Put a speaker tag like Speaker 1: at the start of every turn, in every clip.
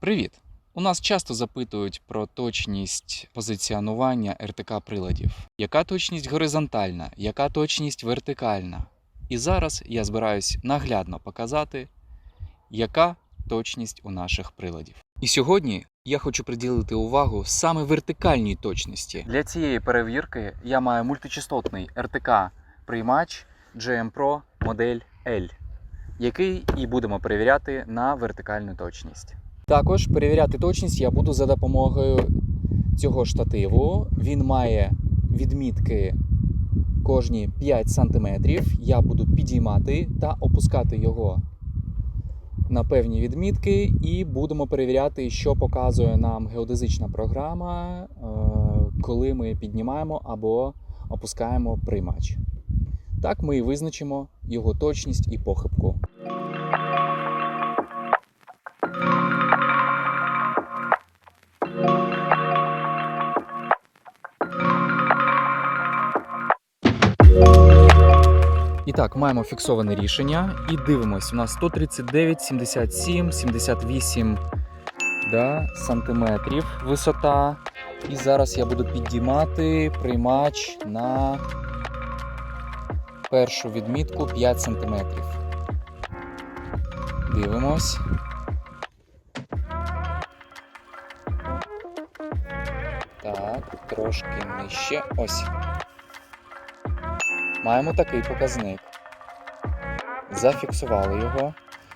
Speaker 1: Привіт! У нас часто запитують про точність позиціонування РТК приладів. Яка точність горизонтальна, яка точність вертикальна? І зараз я збираюсь наглядно показати, яка точність у наших приладів. І сьогодні я хочу приділити увагу саме вертикальній точності. Для цієї перевірки я маю мультичастотний РТК приймач GM Pro модель L, який і будемо перевіряти на вертикальну точність. Також перевіряти точність я буду за допомогою цього штативу. Він має відмітки кожні 5 см. Я буду підіймати та опускати його на певні відмітки, і будемо перевіряти, що показує нам геодезична програма, е, коли ми піднімаємо або опускаємо приймач. Так ми і визначимо його точність і похибку. І так, маємо фіксоване рішення і дивимось. У нас 139, 77, 78 да, сантиметрів висота. І зараз я буду підіймати приймач на першу відмітку 5 сантиметрів. Дивимось. Так, трошки нижче. Ось. Маємо такий показник. Зафіксували його.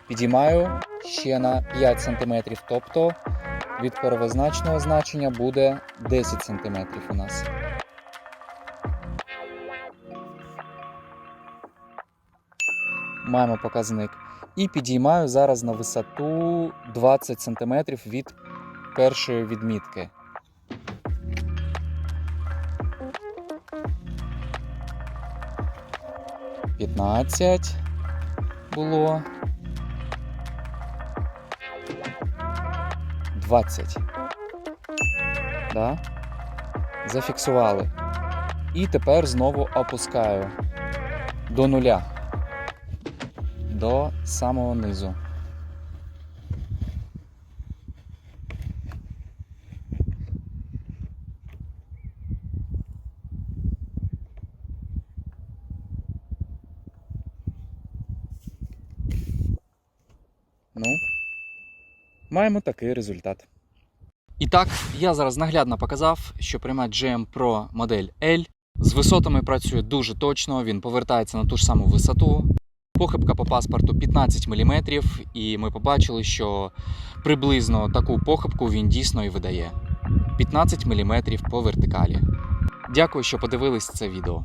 Speaker 1: Підіймаю ще на 5 см, тобто від первозначного значення буде 10 см у нас. Маємо показник. І підіймаю зараз на висоту 20 см від першої відмітки. П'ятнадцять було. Двадцять. Да? Зафіксували. І тепер знову опускаю до нуля. До самого низу. Ну, маємо такий результат. І так, я зараз наглядно показав, що приймач GM Pro модель L з висотами працює дуже точно, він повертається на ту ж саму висоту. Похибка по паспорту 15 мм, і ми побачили, що приблизно таку похибку він дійсно і видає. 15 мм по вертикалі. Дякую, що подивились це відео.